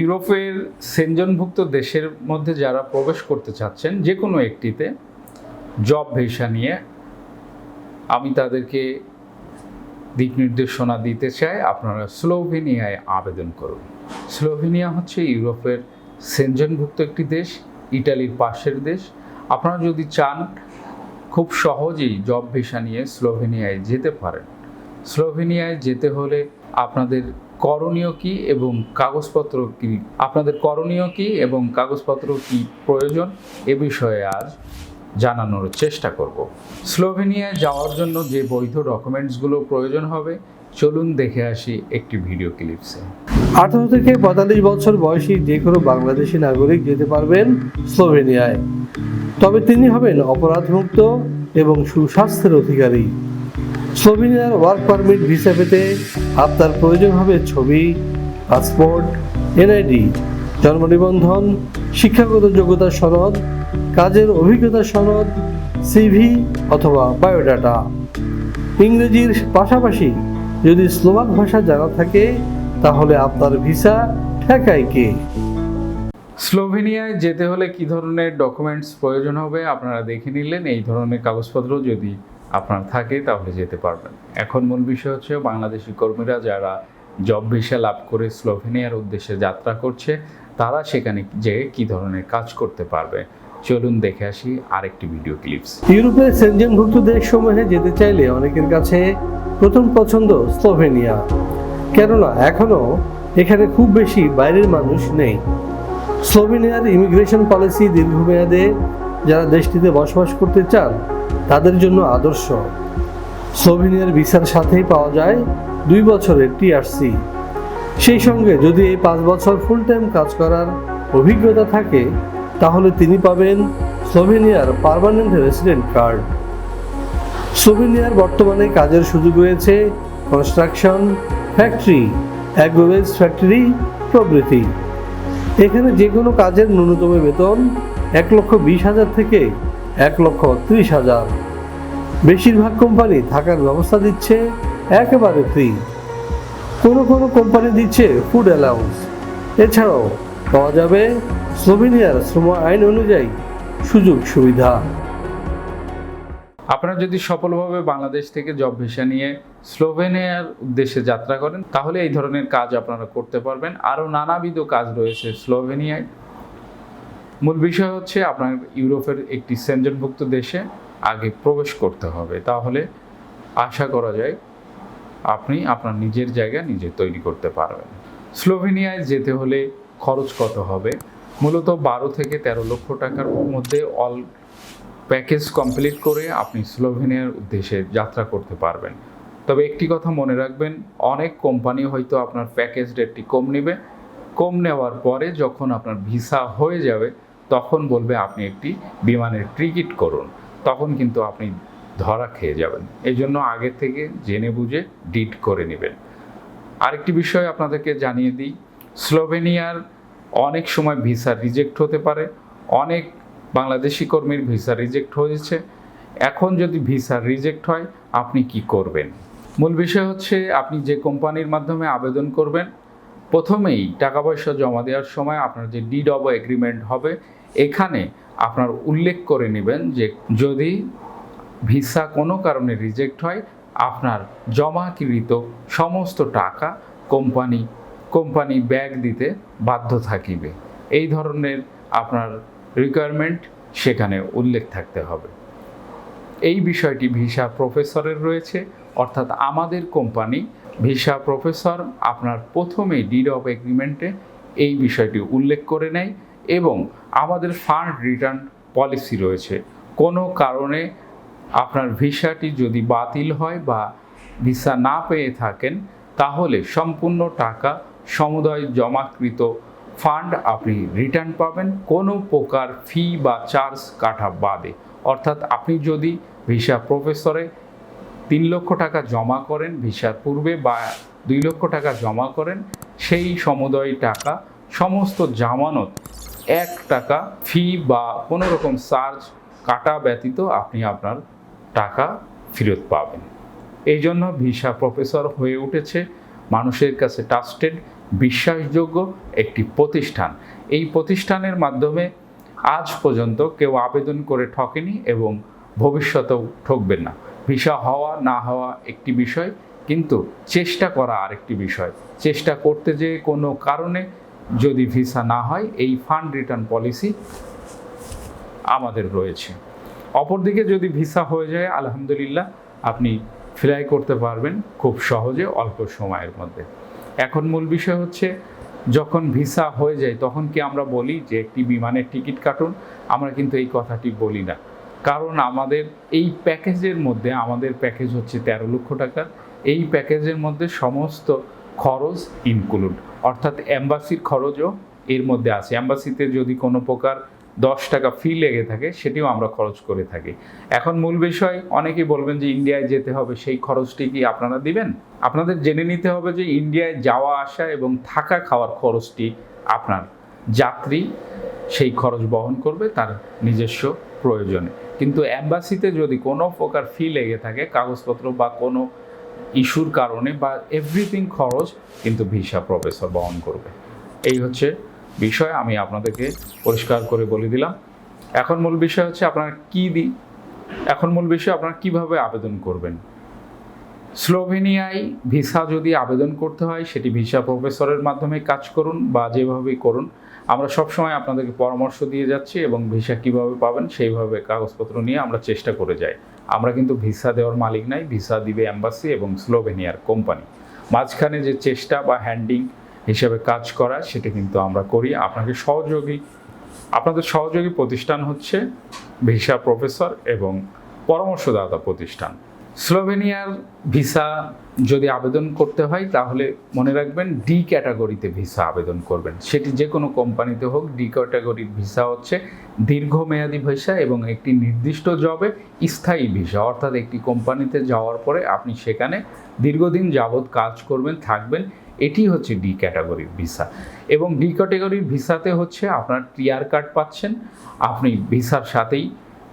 ইউরোপের সেনজনভুক্ত দেশের মধ্যে যারা প্রবেশ করতে চাচ্ছেন যে কোনো একটিতে জব ভিসা নিয়ে আমি তাদেরকে দিক নির্দেশনা দিতে চাই। আপনারা স্লোভেনিয়ায় আবেদন করুন। স্লোভেনিয়া হচ্ছে ইউরোপের সেনজনভুক্ত একটি দেশ, ইটালির পাশের দেশ। আপনারা যদি চান, খুব সহজেই জব ভিসা নিয়ে স্লোভেনিয়ায় যেতে পারেন। স্লোভেনিয়ায় যেতে হলে আপনাদের করণীয় কি এবং কাগজপত্র কি? আপনাদের করণীয় কি এবং কাগজপত্র কি প্রয়োজন? এ বিষয়ে আজ জানানোর চেষ্টা করব। স্লোভেনিয়ায় যাওয়ার জন্য যে বৈধ ডকুমেন্টসগুলো প্রয়োজন হবে, চলুন দেখে আসি একটি ভিডিও ক্লিপসে। আঠারো থেকে পঁয়তাল্লিশ বছর বয়সী যে কোনো বাংলাদেশি নাগরিক যেতে পারবেন স্লোভেনিয়ায়। তবে তিনি হবেন অপরাধমুক্ত এবং সুস্বাস্থ্যের অধিকারী। স্লোভেনিয়ার ওয়ার্ক পারমিট ভিসা পেতে আপনার প্রয়োজন হবে ছবি, পাসপোর্ট, এনআইডি, জন্ম নিবন্ধন, শিক্ষাগত যোগ্যতা সনদ, কাজের অভিজ্ঞতা সনদ সিভি অথবা বায়োডাটা। ইংরেজির পাশাপাশি যদি স্লোভাক ভাষা জানা থাকে, তাহলে আপনার ভিসা ঠেকায় কে? স্লোভেনিয়ায় যেতে হলে কি ধরনের ডকুমেন্টস প্রয়োজন হবে আপনারা দেখে নিলেন, এই ধরনের কাগজপত্র যদি আপনার থাকে তাহলে যেতে পারবেন। এখন মূল বিষয় হচ্ছে বাংলাদেশি কর্মীরা যারা জব ভিসা লাভ করে স্লোভেনিয়ার উদ্দেশ্যে যাত্রা করছে, তারা সেখানে যেয়ে কি ধরনের কাজ করতে পারবে? চলুন দেখে আসি আরেকটি ভিডিও ক্লিপস ইউরোপের সেনজেনভুক্ত দেশসমূহে যেতে চাইলে অনেকের কাছে প্রথম পছন্দ স্লোভেনিয়া। কেননা এখনও এখানে খুব বেশি বাইরের মানুষ নেই। স্লোভেনিয়ার ইমিগ্রেশন পলিসি দীর্ঘমেয়াদে যারা দেশটিতে বসবাস করতে চান তাদের জন্য আদর্শ। স্লোভেনিয়ার ভিসার সাথেই পাওয়া যায় দুই বছরের টিআরসি সেই সঙ্গে যদি এই পাঁচ বছর ফুল টাইম কাজ করার অভিজ্ঞতা থাকে, তাহলে তিনি পাবেন স্লোভেনিয়ার পারমানেন্ট রেসিডেন্ট কার্ড স্লোভেনিয়ার বর্তমানে কাজের সুযোগ রয়েছে কনস্ট্রাকশন ফ্যাক্টরি অ্যাগ্রোভেজ ফ্যাক্টরি প্রভৃতি। এখানে যে কোনো কাজের ন্যূনতম বেতন এক লক্ষ বিশ হাজার থেকে এক লক্ষ ত্রিশ হাজার। বেশিরভাগ কোম্পানি থাকার ব্যবস্থা দিচ্ছে একেবারে ফ্রি কোনো কোনো কোম্পানি দিচ্ছে ফুড অ্যালাউন্স এছাড়াও পাওয়া যাবে স্লোভেনিয়ার শ্রম আইন অনুযায়ী সুযোগ সুবিধা। আপনারা যদি সফলভাবে বাংলাদেশ থেকে জব ভিসা নিয়ে স্লোভেনিয়ার উদ্দেশ্যে যাত্রা করেন, তাহলে এই ধরনের কাজ আপনারা করতে পারবেন। আরও নানাবিধ কাজ রয়েছে স্লোভেনিয়ায়। মূল বিষয় হচ্ছে আপনার ইউরোপের একটি সেঞ্জনভুক্ত দেশে আগে প্রবেশ করতে হবে। তাহলে আশা করা যায় আপনি আপনার নিজের জায়গা নিজে তৈরি করতে পারবেন। স্লোভেনিয়ায় যেতে হলে খরচ কত হবে? মূলত বারো থেকে তেরো লক্ষ টাকার মধ্যে অল প্যাকেজ কমপ্লিট করে আপনি স্লোভেনিয়ার উদ্দেশ্যে যাত্রা করতে পারবেন। তবে একটি কথা মনে রাখবেন, অনেক কোম্পানি হয়তো আপনার প্যাকেজ রেটটি কম নেবে। কম নেওয়ার পরে যখন আপনার ভিসা হয়ে যাবে তখন বলবে, আপনি একটি বিমানের টিকিট করুন। তখন কিন্তু আপনি ধরা খেয়ে যাবেন। এই জন্য আগে থেকে জেনে বুঝে ডিট করে নেবেন। আরেকটি বিষয় আপনাদেরকে জানিয়ে দিই, স্লোভেনিয়ার অনেক সময় ভিসা রিজেক্ট হতে পারে। অনেক বাংলাদেশি কর্মীর ভিসা রিজেক্ট হয়েছে। এখন যদি ভিসা রিজেক্ট হয়, আপনি কি করবেন? মূল বিষয় হচ্ছে, আপনি যে কোম্পানির মাধ্যমে আবেদন করবেন, প্রথমেই টাকা পয়সা জমা দেওয়ার সময় আপনার যে ডিড অব এগ্রিমেন্ট হবে এখানে আপনার উল্লেখ করে নেবেন যে যদি ভিসা কোনো কারণে রিজেক্ট হয়, আপনার জমাকৃত সমস্ত টাকা কোম্পানি কোম্পানি ব্যাগ দিতে বাধ্য থাকিবে। এই ধরনের আপনার রিকোয়ারমেন্ট সেখানে উল্লেখ থাকতে হবে। এই বিষয়টি ভিসা প্রফেসরের রয়েছে, অর্থাৎ আমাদের কোম্পানি ভিসা প্রফেসর আপনার প্রথমেই ডিড অফ এগ্রিমেন্টে এই বিষয়টি উল্লেখ করে নেয় এবং আমাদের ফান্ড রিটার্ন পলিসি রয়েছে। কোনো কারণে আপনার ভিসাটি যদি বাতিল হয় বা ভিসা না পেয়ে থাকেন, তাহলে সম্পূর্ণ টাকা সমুদায় জমাকৃত ফান্ড আপনি রিটার্ন পাবেন। কোনো প্রকার ফি বা চার্জ কাটা বাদে। অর্থাৎ আপনি যদি ভিসা প্রফেসরে তিন লক্ষ টাকা জমা করেন ভিসার পূর্বে বা দুই লক্ষ টাকা জমা করেন, সেই সমুদয় টাকা সমস্ত জামানত এক টাকা ফি বা কোনো রকম চার্জ কাটা ব্যতীত আপনি আপনার টাকা ফেরত পাবেন। এই জন্য ভিসা প্রফেসর হয়ে উঠেছে, মানুষের কাছে ট্রাস্টেড বিশ্বাসযোগ্য একটি প্রতিষ্ঠান। এই প্রতিষ্ঠানের মাধ্যমে আজ পর্যন্ত কেউ আবেদন করে ঠকেনি এবং ভবিষ্যতেও ঠকবেন না। ভিসা হওয়া, না হওয়া একটি বিষয়, কিন্তু চেষ্টা করা আরেকটি বিষয়। চেষ্টা করতে যে কোনো কারণে যদি ভিসা না হয়, এই ফান্ড রিটার্ন পলিসি আমাদের রয়েছে। অপরদিকে যদি ভিসা হয়ে যায়, আলহামদুলিল্লাহ, আপনি ফ্লাই করতে পারবেন খুব সহজে অল্প সময়ের মধ্যে। এখন মূল বিষয় হচ্ছে, যখন ভিসা হয়ে যায়, তখন কি আমরা বলি যে, একটি বিমানের টিকিট কাটুন? আমরা কিন্তু এই কথাটি বলি না। কারণ আমাদের এই প্যাকেজের মধ্যে, আমাদের প্যাকেজ হচ্ছে তেরো লক্ষ টাকার এই প্যাকেজের মধ্যে সমস্ত খরচ ইনক্লুড অর্থাৎ অ্যাম্বাসির খরচও এর মধ্যে আছে। অ্যাম্বাসিতে যদি কোনো প্রকার দশ টাকা ফি লেগে থাকে, সেটিও আমরা খরচ করে থাকি। এখন মূল বিষয়, অনেকেই বলবেন যে ইন্ডিয়ায় যেতে হবে, সেই খরচটি কি আপনারা দিবেন? আপনাদের জেনে নিতে হবে যে ইন্ডিয়ায় যাওয়া, আসা এবং থাকা খাওয়ার খরচটি আপনার। যাত্রী সেই খরচ বহন করবে তার নিজস্ব প্রয়োজনে। কিন্তু অ্যাম্বাসিতে যদি কোনো প্রকার ফি লেগে থাকে, কাগজপত্র বা কোনো ইস্যুর কারণে বা এভরিথিং খরচ কিন্তু ভিসা প্রফেসর বহন করবে। এই হচ্ছে বিষয়, আমি আপনাদেরকে পরিষ্কার করে বলে দিলাম। এখন মূল বিষয় হচ্ছে আপনারা কী দিই এখন মূল বিষয়, আপনারা কীভাবে আবেদন করবেন? স্লোভেনিয়ায় ভিসা যদি আবেদন করতে হয়, সেটি ভিসা প্রফেসরের মাধ্যমে কাজ করুন বা যেভাবেই করুন। আমরা সবসময় আপনাদেরকে পরামর্শ দিয়ে যাচ্ছি এবং ভিসা কীভাবে পাবেন সেইভাবে কাগজপত্র নিয়ে আমরা চেষ্টা করে যাই। আমরা কিন্তু ভিসা দেওয়ার মালিক নাই, ভিসা দিবে অ্যাম্বাসি এবং স্লোভেনিয়ার কোম্পানি। মাঝখানে যে চেষ্টা বা হ্যান্ডিং হিসেবে কাজ করা, সেটা কিন্তু আমরা করি। আপনাকে সহযোগী, আপনাদের সহযোগী প্রতিষ্ঠান হচ্ছে ভিসা প্রফেসর এবং পরামর্শদাতা প্রতিষ্ঠান। স্লোভেনিয়ার ভিসা যদি আবেদন করতে হয়, তাহলে মনে রাখবেন ডি ক্যাটাগরিতে ভিসা আবেদন করবেন। সেটি যে কোনো কোম্পানিতে হোক ডি ক্যাটাগরির ভিসা হচ্ছে দীর্ঘমেয়াদী ভিসা এবং একটি নির্দিষ্ট জবে স্থায়ী ভিসা। অর্থাৎ একটি কোম্পানিতে যাওয়ার পরে আপনি সেখানে দীর্ঘদিন যাবৎ কাজ করবেন, থাকবেন, এটি হচ্ছে ডি ক্যাটাগরির ভিসা। এবং ডি ক্যাটাগরির ভিসাতে হচ্ছে আপনার টিআর কার্ড পাচ্ছেন। আপনি ভিসার সাথেই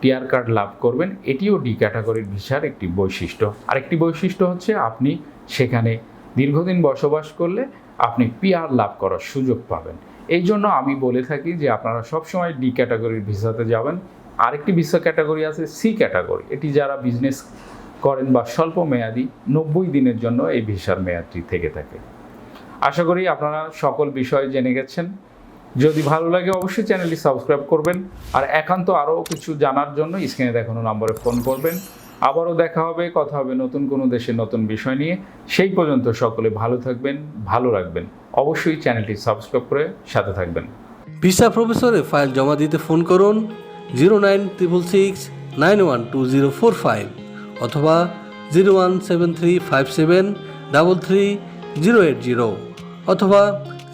টিআর কার্ড লাভ করবেন, এটিও ডি ক্যাটাগরির ভিসার একটি বৈশিষ্ট্য। আরেকটি বৈশিষ্ট্য হচ্ছে আপনি সেখানে দীর্ঘদিন বসবাস করলে আপনি পিআর লাভ করার সুযোগ পাবেন। এই জন্য আমি বলে থাকি যে আপনারা সবসময় ডি ক্যাটাগরির ভিসাতে যাবেন। আরেকটি ভিসা ক্যাটাগরি আছে সি ক্যাটাগরি। এটি যারা বিজনেস করেন বা স্বল্প মেয়াদি, নব্বই দিনের জন্য এই ভিসার মেয়াদটি থেকে থাকে। আশা করি আপনারা সকল বিষয় জেনে গেছেন। যদি ভালো লাগে অবশ্যই চ্যানেলটি সাবস্ক্রাইব করবেন আর একান্ত আরও কিছু জানার জন্য স্ক্রিনে দেখানো নম্বরে ফোন করবেন। আবারও দেখা হবে, কথা হবে নতুন কোনো দেশের নতুন বিষয় নিয়ে। সেই পর্যন্ত সকলে ভালো থাকবেন, ভালো রাখবেন। অবশ্যই চ্যানেলটি সাবস্ক্রাইব করে সাথে থাকবেন। ভিসা প্রফেসরে ফাইল জমা দিতে ফোন করুন zero nine triple six nine one two zero four five অথবা zero one seven three five seven double three zero eight zero অথবা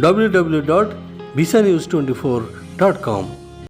www.visanews24.com.